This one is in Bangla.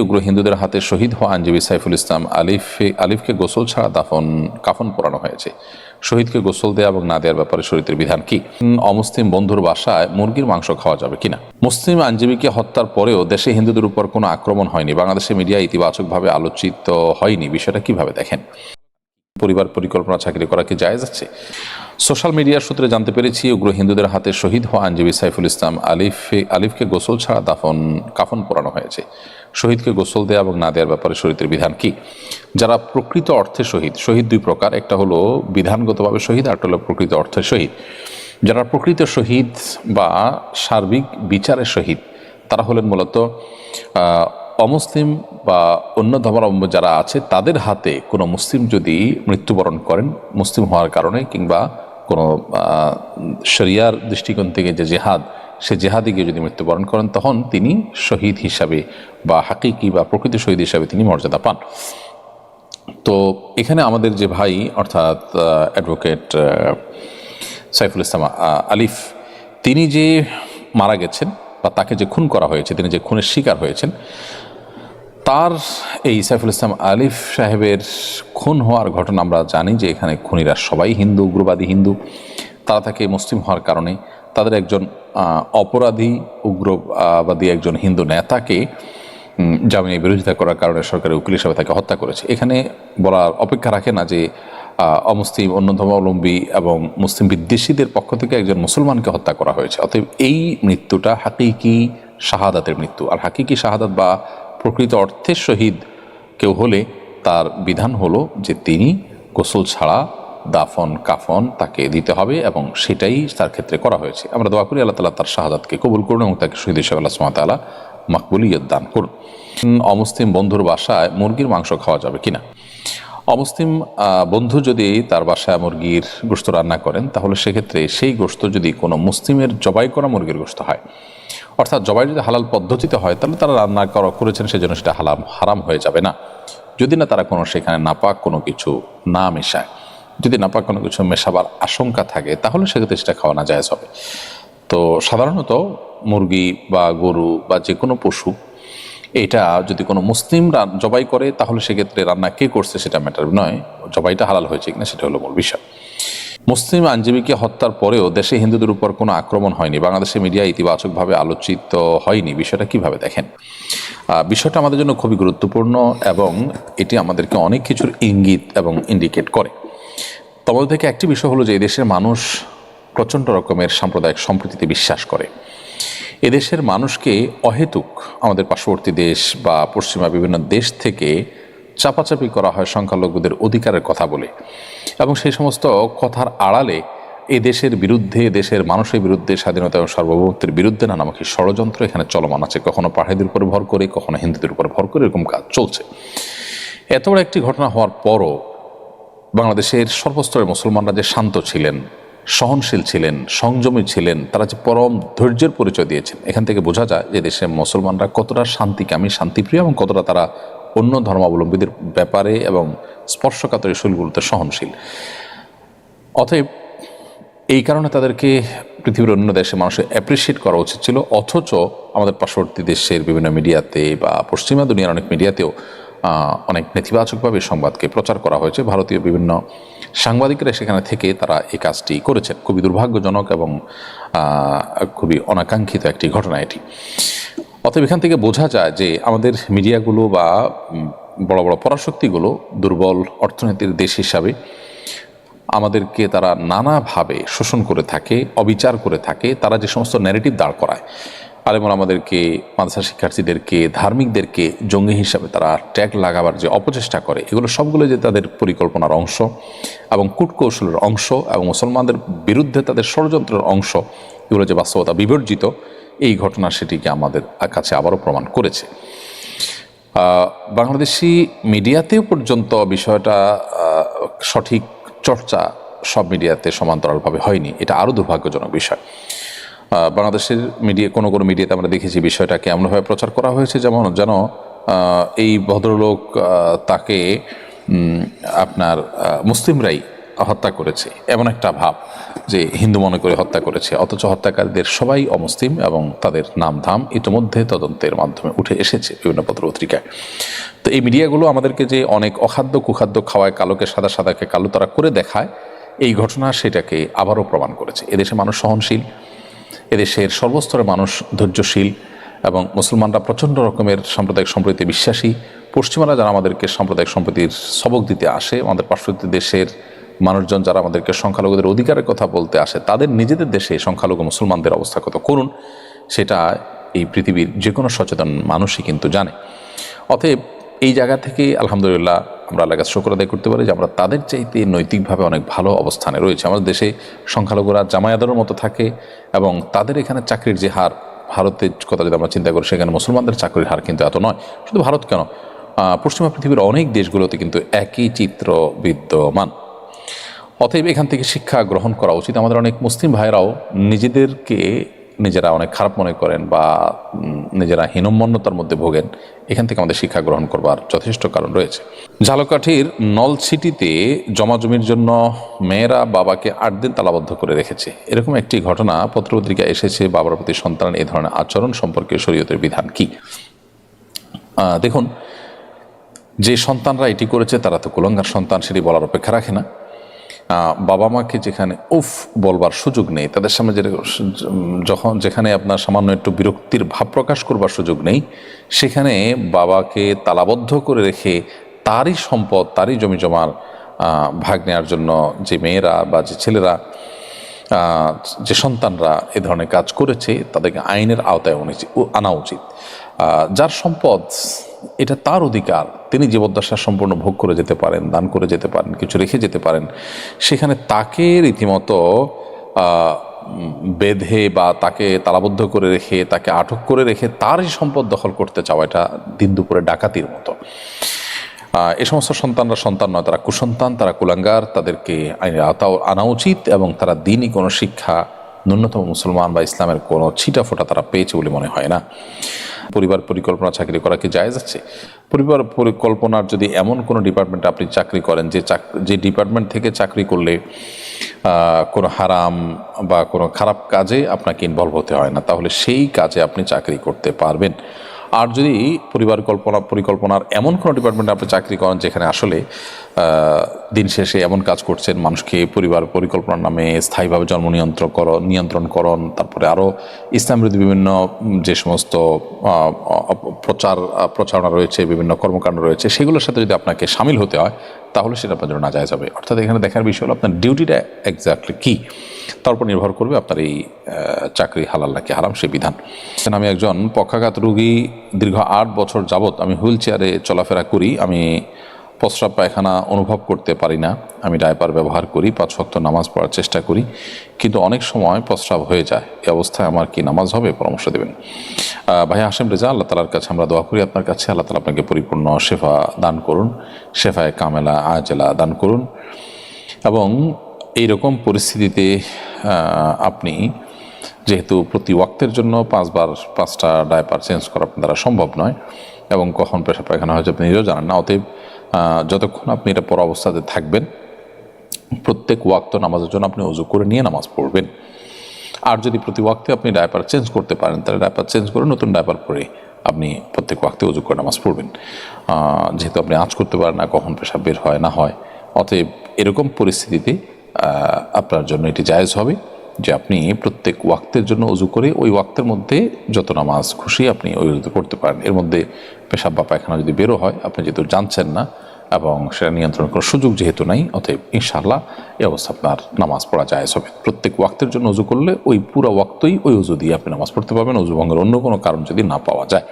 উগ্র হিন্দুদের হাতে শহীদ হওয়া আইনজীবী সাইফুল ইসলাম আলিফ আলিফকে গোসল ছাড়া দাফন, কাফন পরানো হয়েছে। শহীদকে গোসল দেওয়া এবং না দেওয়ার ব্যাপারে শরীরের বিধান কি? অমুসলিম বন্ধুর বাসায় মুরগির মাংস খাওয়া যাবে কিনা? মুসলিম আইনজীবীকে হত্যার পরেও দেশে হিন্দুদের উপর কোনো আক্রমণ হয়নি। বাংলাদেশের মিডিয়া ইতিবাচকভাবে আলোচিত হয়নি। বিষয়টা কীভাবে দেখেন? পরিবার পরিকল্পনা চাকরি করা কি জায়েজ আছে? সোশ্যাল মিডিয়ার সূত্রে জানতে পেরেছি, উগ্র হিন্দুদের হাতে শহীদ হওয়া আইনজীবী সাইফুল ইসলাম আলিফ আলিফকে গোসল ছাড়া দাফন, কাফন পরানো হয়েছে। শহীদকে গোসল দেওয়া এবং না দেওয়ার ব্যাপারে শরীরের বিধান কি? যারা প্রকৃত অর্থে শহীদ শহীদ দুই প্রকার। একটা হলো বিধানগতভাবে শহীদ আর হলো প্রকৃত অর্থে শহীদ। যারা প্রকৃত শহীদ বা সার্বিক বিচারের শহীদ, তারা হলেন মূলত অমুসলিম বা অন্য ধর্মাবলম্বী যারা আছে, তাদের হাতে কোনো মুসলিম যদি মৃত্যুবরণ করেন, মুসলিম হওয়ার কারণে কিংবা কোনো শরিয়ার দৃষ্টিকোণ থেকে যে জেহাদ সে জেহাদে গিয়ে যদি মৃত্যুবরণ করেন, তখন তিনি শহীদ হিসাবে বা হাকিকি বা প্রকৃত শহীদ হিসাবে তিনি মর্যাদা পান। তো এখানে আমাদের যে ভাই, অর্থাৎ অ্যাডভোকেট সাইফুল ইসলাম আলিফ, তিনি যে মারা গেছেন বা তাকে যে খুন করা হয়েছে, তিনি যে খুনের শিকার হয়েছেন, তার এই সাইফুল ইসলাম আলিফ সাহেবের খুন হওয়ার ঘটনা আমরা জানি যে এখানে খুনিরা সবাই হিন্দু, উগ্রবাদী হিন্দু। তারা তাকে মুসলিম হওয়ার কারণে তাদের একজন অপরাধী, উগ্রবাদী একজন হিন্দু নেতাকে জামিনের বিরোধিতা করার কারণে সরকারের উকিল হিসাবে তাকে হত্যা করেছে। এখানে বলার অপেক্ষা রাখে না যে অমুসলিম অন্য ধর্মাবলম্বী এবং মুসলিম বিদ্বেষীদের পক্ষ থেকে একজন মুসলমানকে হত্যা করা হয়েছে। অতএব এই মৃত্যুটা হাকিকি শাহাদাতের মৃত্যু। আর হাকিকি শাহাদাত বা প্রকৃত অর্থের শহীদ কেউ হলে তার বিধান হলো যে তিনি গোসল ছাড়া দাফন, কাফন তাকে দিতে হবে এবং সেটাই তার ক্ষেত্রে করা হয়েছে। আমরা দোয়া করি আল্লাহ তালা তার শাহাদাতকে কবুল করুন এবং তাকে শহীদ হিসাবে আল্লাহ সুমাতালা মাকবুলিয়ত দান করুন। অমুসলিম বন্ধুর বাসায় মুরগির মাংস খাওয়া যাবে কিনা? অমুসলিম বন্ধু যদি তার বাসায় মুরগির গোস্ত রান্না করেন, তাহলে সেক্ষেত্রে সেই গোস্ত যদি কোনো মুসলিমের জবাই করা মুরগির গোস্ত হয়, অর্থাৎ জবাই যদি হালাল পদ্ধতিতে হয়, তাহলে তারা রান্না করা করেছেন, সেজন্য সেটা হালাম, হারাম হয়ে যাবে না। যদি না তারা কোনো সেখানে নাপাক কোনো কিছু না মেশায়। যদি না নাপাক কোনো কিছু মেশাবার আশঙ্কা থাকে, তাহলে সেক্ষেত্রে সেটা খাওয়ানো যায় হবে। তো সাধারণত মুরগি বা গরু বা যে কোনো পশু, এটা যদি কোনো মুসলিম জবাই করে, তাহলে সেক্ষেত্রে রান্না কে করছে সেটা ম্যাটার নয়। জবাইটা হালাল হয়েছে কিনা সেটা হলো মূল বিষয়। মুসলিম আইনজীবীকে হত্যার পরেও দেশে হিন্দুদের উপর কোনো আক্রমণ হয়নি। বাংলাদেশে মিডিয়া ইতিবাচকভাবে আলোচিত হয়নি। বিষয়টা কীভাবে দেখেন? বিষয়টা আমাদের জন্য খুবই গুরুত্বপূর্ণ এবং এটি আমাদেরকে অনেক কিছুর ইঙ্গিত এবং ইন্ডিকেট করে। তবে থেকে একটি বিষয় হলো যে এদেশের মানুষ প্রচণ্ড রকমের সাম্প্রদায়িক সম্প্রীতিতে বিশ্বাস করে। এদেশের মানুষকে অহেতুক আমাদের পার্শ্ববর্তী দেশ বা পশ্চিমা বিভিন্ন দেশ থেকে চাপাচাপি করা হয় সংখ্যালঘুদের অধিকারের কথা বলে। এবং সেই সমস্ত কথার আড়ালে এ দেশের বিরুদ্ধে দেশের মানুষের বিরুদ্ধে, স্বাধীনতা এবং সার্বভৌমত্বের বিরুদ্ধে নানামুখী ষড়যন্ত্র এখানে চলমান আছে। কখনো পাহাড়িদের উপর ভর করে, কখনো হিন্দুদের উপর ভর করে এরকম কাজ চলছে। এত বড় একটি ঘটনা হওয়ার পরও বাংলাদেশের সর্বস্তরের মুসলমানরা যে শান্ত ছিলেন, সহনশীল ছিলেন, সংযমী ছিলেন, তারা যে পরম ধৈর্যের পরিচয় দিয়েছেন, এখান থেকে বোঝা যায় যে দেশের মুসলমানরা কতটা শান্তিকামী শান্তিপ্রিয় এবং কতটা তারা অন্য ধর্মাবলম্বীদের ব্যাপারে এবং স্পর্শকাতর শৈলগুলোতে সহনশীল। অতএব এই কারণে তাদেরকে পৃথিবীর অন্য দেশে মানুষের অ্যাপ্রিসিয়েট করা উচিত ছিল, অথচ আমাদের পার্শ্ববর্তী দেশের বিভিন্ন মিডিয়াতে বা পশ্চিমা দুনিয়ার অনেক মিডিয়াতেও অনেক নেতিবাচকভাবে সংবাদকে প্রচার করা হয়েছে। ভারতীয় বিভিন্ন সাংবাদিকরা সেখানে থেকে তারা এই কাজটি করেছেন। খুবই দুর্ভাগ্যজনক এবং খুবই অনাকাঙ্ক্ষিত একটি ঘটনা এটি। অতএব এখান থেকে বোঝা যায় যে আমাদের মিডিয়াগুলো বা বড় বড় পরাশক্তিগুলো দুর্বল অর্থনীতির দেশ হিসাবে আমাদেরকে তারা নানাভাবে শোষণ করে থাকে, অবিচার করে থাকে। তারা যে সমস্ত ন্যারেটিভ দাঁড় করায় আলেমন আমাদেরকে মাদ্রাসা শিক্ষার্থীদেরকে, ধার্মিকদেরকে জঙ্গি হিসাবে তারা ট্যাগ লাগাবার যে অপচেষ্টা করে, এগুলো সবগুলো যে তাদের পরিকল্পনার অংশ এবং কূটকৌশলের অংশ এবং মুসলমানদের বিরুদ্ধে তাদের ষড়যন্ত্রের অংশ, এগুলো যে বাস্তবতা বিবর্জিত, এই ঘটনা সেটিকে আমাদের কাছে আবারও প্রমাণ করেছে। বাংলাদেশি মিডিয়াতেও পর্যন্ত বিষয়টা সঠিক চর্চা সব মিডিয়াতে সমান্তরালভাবে হয়নি, এটা আরও দুর্ভাগ্যজনক বিষয়। বাংলাদেশের মিডিয়া, কোনো কোনো মিডিয়াতে আমরা দেখেছি বিষয়টাকে এমনভাবে প্রচার করা হয়েছে যেমন, যেন এই ভদ্রলোক তাকে আপনার মুসলিমরাই হত্যা করেছে। এমন একটা ভাব যে হিন্দু মনে করে হত্যা করেছে। অথচ হত্যাকারীদের সবাই অমুসলিম এবং তাদের নাম ধাম ইতিমধ্যে তদন্তের মাধ্যমে উঠে এসেছে বিভিন্ন পত্র পত্রিকায় তো এই মিডিয়াগুলো আমাদেরকে যে অনেক অখাদ্য কুখাদ্য খাওয়ায়, কালোকে সাদা, সাদাকে কালো তারা করে দেখায়, এই ঘটনা সেটাকে আবারও প্রমাণ করেছে। এদেশে মানুষ সহনশীল এদেশের সর্বস্তরের মানুষ ধৈর্যশীল এবং মুসলমানরা প্রচণ্ড রকমের সাম্প্রদায়িক সম্প্রীতি বিশ্বাসী। পশ্চিমারা যারা আমাদেরকে সাম্প্রদায়িক সম্প্রীতির সবক দিতে আসে, আমাদের পার্শ্ববর্তী দেশের মানুষজন যারা আমাদেরকে সংখ্যালঘুদের অধিকারের কথা বলতে আসে, তাদের নিজেদের দেশে সংখ্যালঘু মুসলমানদের অবস্থা কত করুন, সেটা এই পৃথিবীর যে কোনো সচেতন মানুষই কিন্তু জানে। অতএব এই জায়গা থেকে আলহামদুলিল্লাহ আমরা আল্লাহ কাছে শুকর আদায় করতে পারি যে আমরা তাদের চাইতে নৈতিকভাবে অনেক ভালো অবস্থানে রয়েছে। আমাদের দেশে সংখ্যালঘুরা জামায়াতের মতো থাকে এবং তাদের এখানে চাকরির যে হার, ভারতের কথা যদি আমরা চিন্তা করি, সেখানে মুসলমানদের চাকরির হার কিন্তু এত নয়। শুধু ভারত কেন? পশ্চিমা পৃথিবীর অনেক দেশগুলোতে কিন্তু একই চিত্র বিদ্যমান। অতএব এখান থেকে শিক্ষা গ্রহণ করা উচিত। আমাদের অনেক মুসলিম ভাইরাও নিজেদেরকে নিজেরা অনেক খারাপ মনে করেন বা নিজেরা হীনম্মন্যতার মধ্যে ভোগেন, এখান থেকে আমাদের শিক্ষা গ্রহণ করবার যথেষ্ট কারণ রয়েছে। ঝালকাঠির নলছিটিতে জমা জমির জন্য মেয়েরা বাবাকে আট দিন তালাবদ্ধ করে রেখেছে। এরকম একটি ঘটনা পত্রপত্রিকা এসেছে, বাবার প্রতি সন্তান এই ধরনের আচরণ সম্পর্কে শরীয়তের বিধান কি? দেখুন, যে সন্তানরা এটি করেছে তারা তো কুলঙ্গার সন্তান, সেটি বলার অপেক্ষা রাখে না। বাবা মাকে যেখানে উফ বলবার সুযোগ নেই, তাদের সামনে যে যখন যেখানে আপনার সামান্য একটু বিরক্তির ভাব প্রকাশ করবার সুযোগ নেই, সেখানে বাবাকে তালাবদ্ধ করে রেখে তারই সম্পদ, তারই জমি জমার ভাগ নেওয়ার জন্য যে মেয়েরা বা যে ছেলেরা যে সন্তানরা এ ধরনের কাজ করেছে, তাদেরকে আইনের আওতায় আনা উচিত। যার সম্পদ, এটা তার অধিকার, তিনি জীবদ্দশা সম্পূর্ণ ভোগ করে যেতে পারেন, দান করে যেতে পারেন, কিছু রেখে যেতে পারেন। সেখানে তাকে রীতিমতো বেঁধে বা তাকে তালাবদ্ধ করে রেখে, তাকে আটক করে রেখে তারই সম্পদ দখল করতে চাওয়া এটা দিন দুপুরে ডাকাতির মতো। এ সমস্ত সন্তানরা সন্তান নয়, তারা কুসন্তান, তারা কুলাঙ্গার, তাদেরকে আইনের আওতাও আনা উচিত এবং তারা দিনই কোনো শিক্ষা ন্যূনতম মুসলমান বা ইসলামের কোনো ছিটা ফোটা তারা পেয়েছে বলে মনে হয় না। পরিবার পরিকল্পনা চাকরি করা কি যায় যাচ্ছে পরিবার পরিকল্পনার যদি এমন কোনো ডিপার্টমেন্টে আপনি চাকরি করেন যে চাক, যে ডিপার্টমেন্ট থেকে চাকরি করলে কোনো হারাম বা কোনো খারাপ কাজে আপনাকে ইনভলভ হতে হয় না, তাহলে সেই কাজে আপনি চাকরি করতে পারবেন। আর যদি পরিবার কল্পনা, পরিকল্পনার এমন কোনো ডিপার্টমেন্টে আপনি চাকরি করেন যেখানে আসলে দিন শেষে এমন কাজ করছেন, মানুষকে পরিবার পরিকল্পনার নামে স্থায়ীভাবে জন্ম নিয়ন্ত্রণ কর নিয়ন্ত্রণকরণ তারপরে আরও ইসলাম বিরোধী বিভিন্ন যে সমস্ত প্রচার প্রচারণা রয়েছে, বিভিন্ন কর্মকাণ্ড রয়েছে, সেগুলোর সাথে যদি আপনাকে সামিল হতে হয় তাহলে সেটা আপনার জন্য না যায় যাবে অর্থাৎ এখানে দেখার বিষয় হলো আপনার ডিউটিটা এক্স্যাক্টলি কী? তার উপর নির্ভর করবে আপনার এই চাকরি হালাল নাকি হারাম সে বিধান। আমি একজন পক্ষাঘাত রুগী, দীর্ঘ আট বছর যাবৎ আমি হুইল চেয়ারে চলাফেরা করি। আমি প্রস্রাব পায়খানা অনুভব করতে পারি না। আমি ডায়পার ব্যবহার করি, পাঁচ ভক্ত নামাজ পড়ার চেষ্টা করি, কিন্তু অনেক সময় প্রস্রাব হয়ে যায়। এই অবস্থায় আমার কি নামাজ হবে? পরামর্শ দেবেন। ভাই হাসেম রেজা, আল্লাহ তালার কাছে আমরা দোয়া করি আপনার কাছে। আল্লাহ তালা আপনাকে পরিপূর্ণ শেফা দান করুন, শেফায় কামেলা, আজেলা দান করুন। এবং এইরকম পরিস্থিতিতে আপনি যেহেতু প্রতি ওয়াক্তের জন্য পাঁচবার পাঁচটা ডায়পার চেঞ্জ করা আপনার দ্বারা সম্ভব নয়, এবং কখন পেশা পায়খানা হয়েছে আপনি নিজেও জানেন না, অতএব যতক্ষণ আপনি এটা পর অবস্থাতে থাকবেন, প্রত্যেক ওয়াক্ত নামাজের জন্য আপনি উজু করে নিয়ে নামাজ পড়বেন। আর যদি প্রতি ওয়াক্তে আপনি ডায়পার চেঞ্জ করতে পারেন, তাহলে ডায়পার চেঞ্জ করে নতুন ডায়পার পরে আপনি প্রত্যেক ওয়াক্তে উজু করে নামাজ পড়বেন। যেহেতু আপনি আঁচ করতে পারেন না, কখন পেশাব বের হয়, না হয়, অতএব এরকম পরিস্থিতিতে আপনার জন্য এটি জায়েজ হবে যে আপনি প্রত্যেক ওয়াক্তের জন্য উজু করে ওই ওয়াক্তের মধ্যে যত নামাজ খুশি আপনি ওই করতে পারেন। এর মধ্যে পেশাব বা পায়খানা যদি বেরো হয়, আপনি যেহেতু জানছেন না এবং সেটা নিয়ন্ত্রণ করার সুযোগ যেহেতু নাই, অতএব ইনশাআল্লাহ এই অবস্থা আপনার নামাজ পড়া যায় সবে প্রত্যেক ওয়াক্তের জন্য উজু করলে ওই পুরো ওয়াক্তই ওই উজু দিয়ে আপনি নামাজ পড়তে পারবেন উজু ভঙ্গের অন্য কোনো কারণ যদি না পাওয়া যায়।